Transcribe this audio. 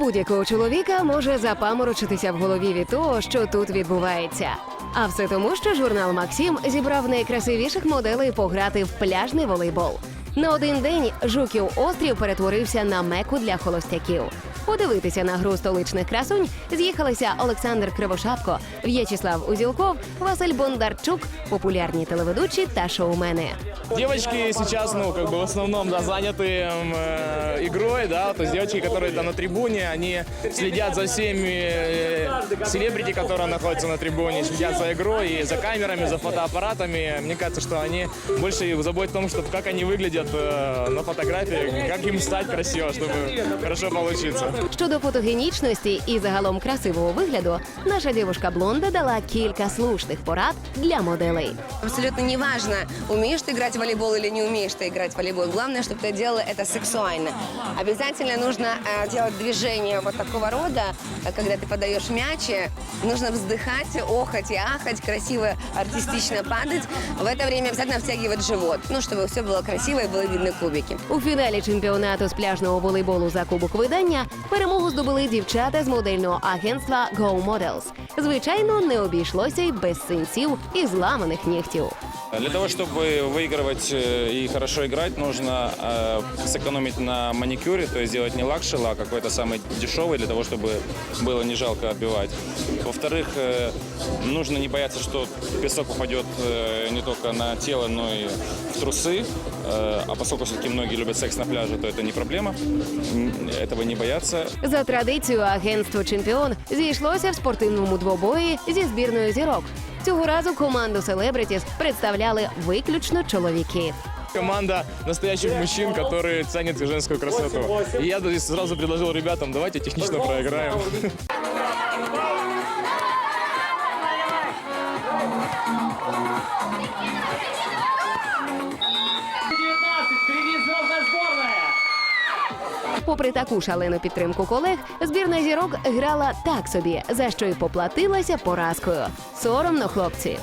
будь-якого чоловіка може запаморочитися в голові від того, що тут відбувається. А все тому, що журнал Максим зібрав найкрасивіших моделей пограти в пляжний волейбол. На один день Жуків острів перетворився на меку для холостяків. Подивитися на гру столичних красунь з'їхалися Олександр Кривошапко, В'ячеслав Узілков, Василь Бондарчук, популярні телеведучі та шоумени. Девочки сейчас, ну, как бы в основном, да, заняты м, э, игрой, да, то есть девочки, которые там на трибуне, они следят за всеми э, селебрити, которые находятся на трибуне, следят за игрой и за камерами, за фотоаппаратами. Мне кажется, что они больше заботятся о том, что, как они выглядят э, на фотографии, как им стать красиво, чтобы хорошо получиться. Щодо фотогенічності і загалом красивого вигляду, наша дівушка блонда дала кілька слушних порад для моделей. Абсолютно неважно, умеешь ты играть в волейбол или не умеешь ты играть в волейбол. Главное, чтобы ты делала это сексуально. Обязательно нужно э, делать движение вот такого рода, э, когда ты подаешь мяч, э, нужно вздыхать, охать и ахать, красиво, артистично падать. В это время обязательно втягивать живот, ну, чтобы все было красиво и было видно кубики. У фіналі чемпіонату з пляжного волейболу за кубок видання перемогу здобули дівчата з модельного агентства Go Models. Звичайно, не обійшлося й без синців і зламаних нігтів. Для того, чтобы выигрывать э, и хорошо играть, нужно э, сэкономить на маникюре, то есть сделать не лакшил, а какой-то самый дешевый, для того, чтобы было не жалко отбивать. Во-вторых, э, нужно не бояться, что песок попадет э, не только на тело, но и в трусы. Э, А поскольку все-таки многие любят секс на пляже, то это не проблема. М, Этого не бояться. За традицією агентство Чемпіон зійшлося в спортивному двобої зі збірною зірок. Цього разу команду селебритіс представляли виключно чоловіки. Команда настоящих мужчин, которые ценят женскую красоту. И я здесь сразу предложил ребятам, давайте технично проиграем. Попри таку шалену підтримку колег, збірна зірок грала так собі, за що й поплатилася поразкою. Соромно, хлопці.